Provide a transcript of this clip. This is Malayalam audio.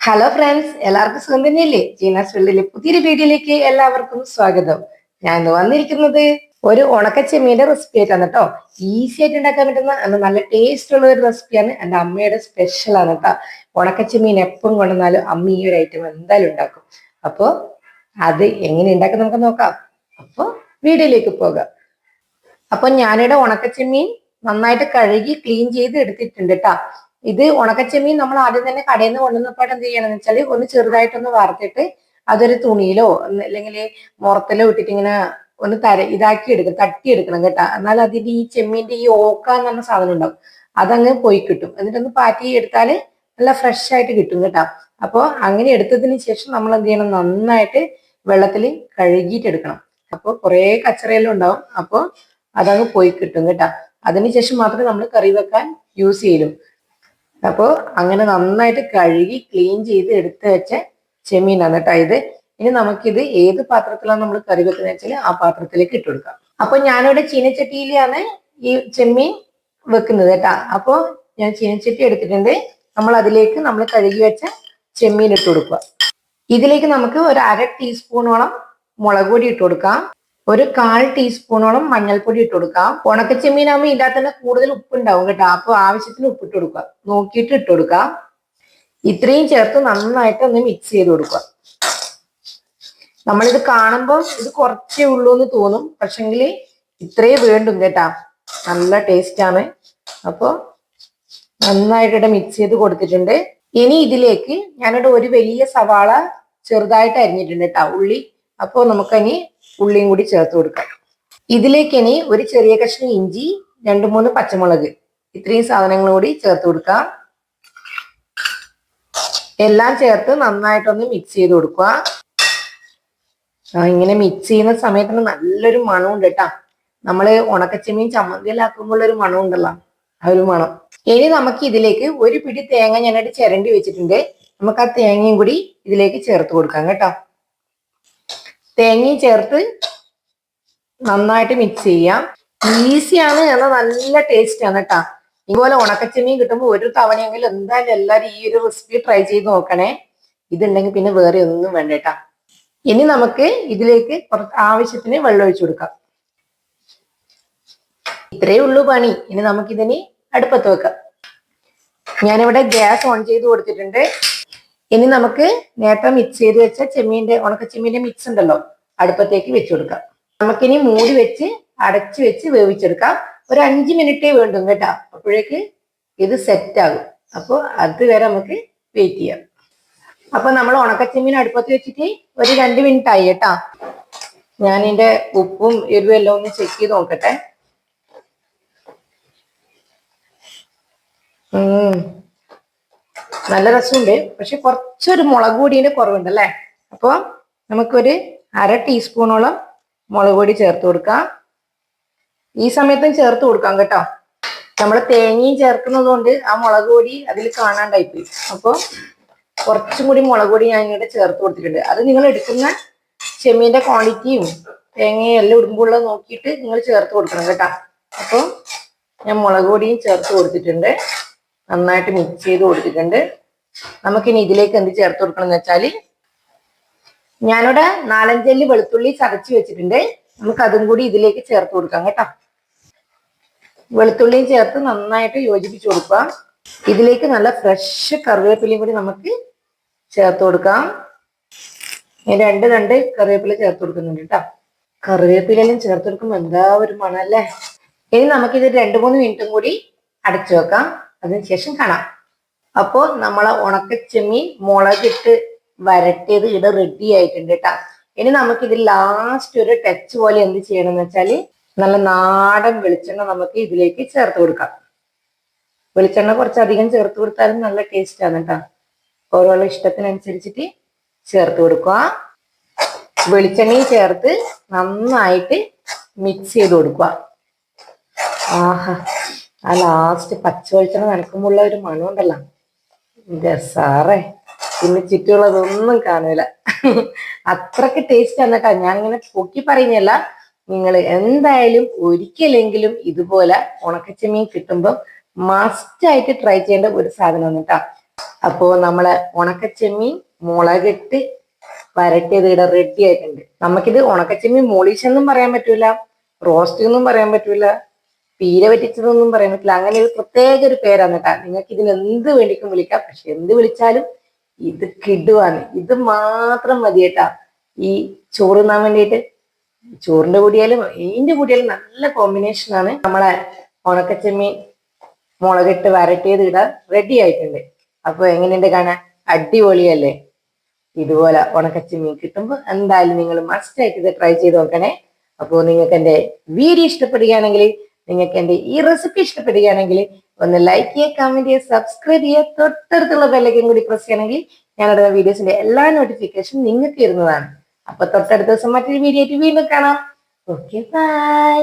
ഹലോ ഫ്രണ്ട്സ് എല്ലാവർക്കും സുഖം തന്നെയല്ലേ? ജീനാസ് വെള്ളിലെ പുതിയൊരു വീഡിയോയിലേക്ക് എല്ലാവർക്കും സ്വാഗതം. ഞാൻ ഇന്ന് വന്നിരിക്കുന്നത് ഒരു ഉണക്കച്ചെമ്മീന്റെ റെസിപ്പി ആയിട്ടാണ് കേട്ടോ. ഈസി ആയിട്ട് ഉണ്ടാക്കാൻ പറ്റുന്ന നല്ല ടേസ്റ്റ് ഉള്ള ഒരു റെസിപ്പിയാണ് എന്റെ അമ്മയുടെ സ്പെഷ്യൽ ആണ് കേട്ടോ. ഉണക്കച്ചെമ്മീൻ എപ്പം കൊണ്ടുവന്നാലും അമ്മ ഈ ഒരു ഐറ്റം എന്തായാലും ഉണ്ടാക്കും. അപ്പോൾ അത് എങ്ങനെ ഉണ്ടാക്കാൻ നമുക്ക് നോക്കാം. അപ്പോൾ വീഡിയോയിലേക്ക് പോകാം. അപ്പൊ ഞാനിവിടെ ഉണക്കച്ചെമ്മീൻ നന്നായിട്ട് കഴുകി ക്ലീൻ ചെയ്ത് എടുത്തിട്ടുണ്ട് കേട്ടോ. ഇത് ഉണക്കച്ചെമ്മീൻ നമ്മൾ ആദ്യം തന്നെ കടയിൽ നിന്ന് കൊണ്ടുവന്നപ്പോൾ എന്ത് ചെയ്യണമെന്ന് വെച്ചാൽ ഒന്ന് ചെറുതായിട്ടൊന്ന് വറുത്തിട്ട് അതൊരു തുണിയിലോ അല്ലെങ്കിൽ മുറത്തിലോ ഇട്ടിട്ട് ഇങ്ങനെ ഒന്ന് തര ഇതാക്കി എടുക്കണം കേട്ടോ. എന്നാൽ അതിന്റെ ഈ ചെമ്മീന്റെ ഈ ഓക്ക എന്ന് പറഞ്ഞ സാധനം ഉണ്ടാവും. അതങ്ങ് പോയി കിട്ടും. എന്നിട്ടൊന്ന് പാറ്റി എടുത്താൽ നല്ല ഫ്രഷ് ആയിട്ട് കിട്ടും കേട്ടോ. അപ്പോൾ അങ്ങനെ എടുത്തതിന് ശേഷം നമ്മൾ എന്ത് ചെയ്യണം? നന്നായിട്ട് വെള്ളത്തിൽ കഴുകിയിട്ട് എടുക്കണം. അപ്പോൾ കുറേ കച്ചറയെല്ലാം ഉണ്ടാവും. അപ്പോൾ അതങ്ങ് പോയി കിട്ടും കേട്ടോ. അതിനുശേഷം മാത്രമേ നമ്മൾ കറി വെക്കാൻ യൂസ് ചെയ്യൂ. അപ്പോൾ അങ്ങനെ നന്നായിട്ട് കഴുകി ക്ലീൻ ചെയ്ത് എടുത്ത് വെച്ച ചെമ്മീനാണ് കേട്ടോ ഇത്. ഇനി നമുക്കിത് ഏത് പാത്രത്തിലാണ് നമ്മൾ കറി വെക്കുന്നത് വെച്ചാൽ ആ പാത്രത്തിലേക്ക് ഇട്ട് കൊടുക്കാം. അപ്പൊ ഞാനിവിടെ ചീനച്ചട്ടിയിലാണ് ഈ ചെമ്മീൻ വെക്കുന്നത് കേട്ടാ. അപ്പോൾ ഞാൻ ചീനച്ചട്ടി എടുത്തിട്ടുണ്ട്. നമ്മൾ അതിലേക്ക് നമ്മൾ കഴുകി വെച്ച ചെമ്മീൻ ഇട്ട് കൊടുക്കുക. ഇതിലേക്ക് നമുക്ക് ഒരു അര ടീസ്പൂണോളം മുളക് പൊടി ഇട്ട് കൊടുക്കാം. ഒരു കാൽ ടീസ്പൂണോളം മഞ്ഞൾപ്പൊടി ഇട്ട് കൊടുക്കാം ഉണക്കച്ചെമ്മീനാകുമ്പോൾ ഇതിന്റെ തന്നെ കൂടുതൽ ഉപ്പുണ്ടാവും കേട്ടോ. അപ്പോൾ ആവശ്യത്തിന് ഉപ്പിട്ട് കൊടുക്കുക. നോക്കിയിട്ട് ഇട്ട് കൊടുക്കാം ഇത്രയും ചേർത്ത് നന്നായിട്ട് ഒന്ന് മിക്സ് ചെയ്ത് കൊടുക്കുക. നമ്മളിത് കാണുമ്പോൾ ഇത് കുറച്ചേ ഉള്ളൂ എന്ന് തോന്നും. പക്ഷെങ്കിൽ ഇത്രയേ വേണ്ടും കേട്ടാ. നല്ല ടേസ്റ്റാണ് അപ്പോൾ നന്നായിട്ട് മിക്സ് ചെയ്ത് കൊടുത്തിട്ടുണ്ട്. ഇനി ഇതിലേക്ക് ഞാനിവിടെ ഒരു വലിയ സവാള ചെറുതായിട്ട് അരിഞ്ഞിട്ടുണ്ട് കേട്ടോ ഉള്ളി. അപ്പോൾ നമുക്കിനി ഉള്ളിയും കൂടി ചേർത്ത് കൊടുക്കാം. ഇതിലേക്ക് ഇനി ഒരു ചെറിയ കഷ്ണം ഇഞ്ചി രണ്ട് മൂന്ന് പച്ചമുളക് ഇത്രയും സാധനങ്ങൾ കൂടി ചേർത്ത് കൊടുക്കാം. എല്ലാം ചേർത്ത് നന്നായിട്ടൊന്ന് മിക്സ് ചെയ്ത് കൊടുക്കുക. ഇങ്ങനെ മിക്സ് ചെയ്യുന്ന സമയത്തിന് നല്ലൊരു മണമുണ്ട് കേട്ടാ. നമ്മൾ ഉണക്കച്ചെമ്മീൻ ചമ്മന്തിയിലാക്കുമ്പോൾ ഒരു മണം ഉണ്ടല്ലോ ആ ഒരു മണം. ഇനി നമുക്ക് ഇതിലേക്ക് ഒരു പിടി തേങ്ങ ഞാനായിട്ട് ചിരണ്ടി വെച്ചിട്ടുണ്ട്. നമുക്ക് ആ തേങ്ങയും കൂടി ഇതിലേക്ക് ചേർത്ത് കൊടുക്കാം കേട്ടോ. തേങ്ങയും ചേർത്ത് നന്നായിട്ട് മിക്സ് ചെയ്യാം. ഈസിയാണ് എന്നാൽ നല്ല ടേസ്റ്റ് ആണ് കേട്ടാ ഇതുപോലെ ഉണക്കച്ചെമ്മീൻ കിട്ടുമ്പോൾ ഒരു തവണയെങ്കിലും എന്തായാലും എല്ലാവരും ഈ ഒരു റെസിപ്പി ട്രൈ ചെയ്ത് നോക്കണേ. ഇതുണ്ടെങ്കിൽ പിന്നെ വേറെ ഒന്നും വേണ്ട കേട്ടാ ഇനി നമുക്ക് ഇതിലേക്ക് കുറച്ച് ആവശ്യത്തിന് വെള്ളം ഒഴിച്ചു കൊടുക്കാം. ഇത്രയേ ഉള്ളൂ പണി. ഇനി നമുക്കിതിന് അടുപ്പത്ത് വെക്കാം. ഞാനിവിടെ ഗ്യാസ് ഓൺ ചെയ്ത് കൊടുത്തിട്ടുണ്ട്. ഇനി നമുക്ക് നേരത്തെ മിക്സ് ചെയ്ത് വെച്ച ചെമ്മീന്റെ ഉണക്ക ചെമ്മീന്റെ മിക്സ് ഉണ്ടല്ലോ അടുപ്പത്തേക്ക് വെച്ചു കൊടുക്കാം. നമുക്കിനി മൂടി വെച്ച് അടച്ചു വെച്ച് വേവിച്ചെടുക്കാം. ഒരു അഞ്ച് മിനിറ്റേ വേണ്ടും കേട്ടോ. അപ്പോഴേക്ക് ഇത് സെറ്റ് ആകും. അപ്പോൾ അതുവരെ നമുക്ക് വെയിറ്റ് ചെയ്യാം. അപ്പൊ നമ്മൾ ഉണക്കച്ചെമ്മീൻ അടുപ്പത്ത് വെച്ചിട്ട് ഒരു രണ്ട് മിനിറ്റ് ആയി കേട്ടാ. ഞാൻ ഇതിന്റെ ഉപ്പും എരിവും എല്ലാം ഒന്ന് ചെക്ക് ചെയ്ത് നോക്കട്ടെ. നല്ല രസമുണ്ട്. പക്ഷെ കുറച്ചൊരു മുളക് പൊടിയുടെ കുറവുണ്ട് അല്ലേ അപ്പോൾ നമുക്കൊരു അര ടീസ്പൂണോളം മുളക് പൊടി ചേർത്ത് കൊടുക്കാം. ഈ സമയത്തും ചേർത്ത് കൊടുക്കാം കേട്ടോ. നമ്മൾ തേങ്ങയും ചേർക്കുന്നത് കൊണ്ട് ആ മുളക് പൊടി അതിൽ കാണാണ്ടായിപ്പോയി അപ്പോൾ കുറച്ചും കൂടി മുളക് പൊടി ഞാൻ ഇങ്ങോട്ട് ചേർത്ത് കൊടുത്തിട്ടുണ്ട്. അത് നിങ്ങൾ എടുക്കുന്ന ചെമ്മീന്റെ ക്വാണ്ടിറ്റിയും തേങ്ങയും എല്ലാം ഇടുമ്പോഴുള്ളത് നോക്കിയിട്ട് നിങ്ങൾ ചേർത്ത് കൊടുക്കണം കേട്ടോ. അപ്പോൾ ഞാൻ മുളക് പൊടിയും ചേർത്ത് കൊടുത്തിട്ടുണ്ട്. നന്നായിട്ട് മിക്സ് ചെയ്ത് കൊടുത്തിട്ടുണ്ട്. നമുക്കിനി ഇതിലേക്ക് എന്ത് ചേർത്ത് കൊടുക്കണം എന്ന് വെച്ചാൽ ഞാനിവിടെ നാലഞ്ചല്ലി വെളുത്തുള്ളി ചതച്ച് വെച്ചിട്ടുണ്ട്. നമുക്ക് അതും കൂടി ഇതിലേക്ക് ചേർത്ത് കൊടുക്കാം കേട്ടോ. വെളുത്തുള്ളിയും ചേർത്ത് നന്നായിട്ട് യോജിപ്പിച്ച് കൊടുക്കുക. ഇതിലേക്ക് നല്ല ഫ്രഷ് കറിവേപ്പിലയും കൂടി നമുക്ക് ചേർത്ത് കൊടുക്കാം. ഞാൻ രണ്ട് രണ്ട് കറിവേപ്പില ചേർത്ത് കൊടുക്കുന്നുണ്ട് കേട്ടോ. കറിവേപ്പിലയും ചേർത്ത് കൊടുക്കുമ്പോൾ എന്താ ഒരു മണല്ലേ ഇനി നമുക്കിത് രണ്ട് മൂന്ന് മിനിറ്റും കൂടി അടച്ചു വെക്കാം. അതിനുശേഷം കാണാം. അപ്പോൾ നമ്മളെ ഉണക്കച്ചെമ്മീൻ മുളകിട്ട് വരട്ടിയത് ഇവിടെ റെഡി ആയിട്ടുണ്ട് കേട്ടോ ഇനി നമുക്ക് ഇത് ലാസ്റ്റ് ഒരു ടച്ച് പോലെ എന്ത് ചെയ്യണം എന്ന് വെച്ചാൽ നല്ല നാടൻ വെളിച്ചെണ്ണ നമുക്ക് ഇതിലേക്ക് ചേർത്ത് കൊടുക്കാം. വെളിച്ചെണ്ണ കുറച്ചധികം ചേർത്ത് കൊടുത്താലും നല്ല ടേസ്റ്റ് ആണ് കേട്ടോ ഓരോരോ ഇഷ്ടത്തിനനുസരിച്ചിട്ട് ചേർത്ത് കൊടുക്കുക. വെളിച്ചെണ്ണയും ചേർത്ത് നന്നായിട്ട് മിക്സ് ചെയ്ത് കൊടുക്കുക. ആഹാ ആ ലാസ്റ്റ് പച്ച വെളിച്ചെണ്ണ നനക്കുമ്പോഴുള്ള ഒരു മണം ഉണ്ടല്ലോ രസാറേ പിന്നെ ചുറ്റുമുള്ളതൊന്നും കാണൂല. അത്രയ്ക്ക് ടേസ്റ്റ് ആണ് കേട്ടോ. ഞാൻ ഇങ്ങനെ പൊക്കി പറയുന്നില്ല നിങ്ങൾ എന്തായാലും ഒരിക്കലെങ്കിലും ഇതുപോലെ ഉണക്കച്ചമീൻ കിട്ടുമ്പോൾ മസ്റ്റ് ആയിട്ട് ട്രൈ ചെയ്യേണ്ട ഒരു സാധനമാണ് കേട്ടോ. അപ്പോ നമ്മളെ ഉണക്കച്ചെമ്മീൻ മുളകിട്ട് വരട്ടിയത് ഇവിടെ റെഡി ആയിട്ടുണ്ട്. നമുക്കിത് ഉണക്കച്ചെമ്മീൻ എന്നും പറയാൻ പറ്റൂല റോസ്റ്റ് എന്നും പറയാൻ പറ്റൂല. പീര പറ്റിച്ചതൊന്നും പറയാൻ പറ്റില്ല. അങ്ങനെ ഒരു പ്രത്യേക ഒരു പേരാണ് കേട്ടാ. നിങ്ങൾക്ക് ഇതിന് എന്ത് വേണ്ടിക്കും വിളിക്കാം. പക്ഷെ എന്ത് വിളിച്ചാലും ഇത് കിടുവാണ്. ഇത് മാത്രം മതി കേട്ടാ. ഈ ചോറ് തിന്നാൻ വേണ്ടിയിട്ട് ചോറിന്റെ കൂടിയാലും ഇതിന്റെ കൂടിയാലും നല്ല കോമ്പിനേഷൻ ആണ്. നമ്മളെ ഉണക്കച്ചെമ്മീൻ മുളകിട്ട് വരട്ടിയത് ഇടാൻ റെഡി ആയിട്ടുണ്ട്. അപ്പൊ എങ്ങനെയുണ്ട് കാണാൻ? അടിപൊളിയല്ലേ? ഇതുപോലെ ഉണക്കച്ചെമ്മീൻ കിട്ടുമ്പോൾ എന്തായാലും നിങ്ങൾ മസ്റ്റ് ആയിട്ട് ഇത് ട്രൈ ചെയ്ത് നോക്കണേ. അപ്പോൾ നിങ്ങൾക്ക് എന്റെ വീഡിയോ ഇഷ്ടപ്പെടുകയാണെങ്കിൽ നിങ്ങൾക്ക് എന്റെ ഈ റെസിപ്പി ഇഷ്ടപ്പെടുകയാണെങ്കിൽ ഒന്ന് ലൈക്ക് ചെയ്യുക കമന്റ് ചെയ്യുക സബ്സ്ക്രൈബ് ചെയ്യുക. തൊട്ടടുത്തുള്ള ബെല്ലൈക്കൻ കൂടി പ്രസ് ചെയ്യണമെങ്കിൽ ഞാനിടുന്ന വീഡിയോസിന്റെ എല്ലാ നോട്ടിഫിക്കേഷൻ നിങ്ങൾക്ക് വരുന്നതാണ് അപ്പൊ തൊട്ടടുത്ത ദിവസം മറ്റൊരു വീഡിയോ ആയിട്ട് വീണ്ടും കാണാം. Okay bye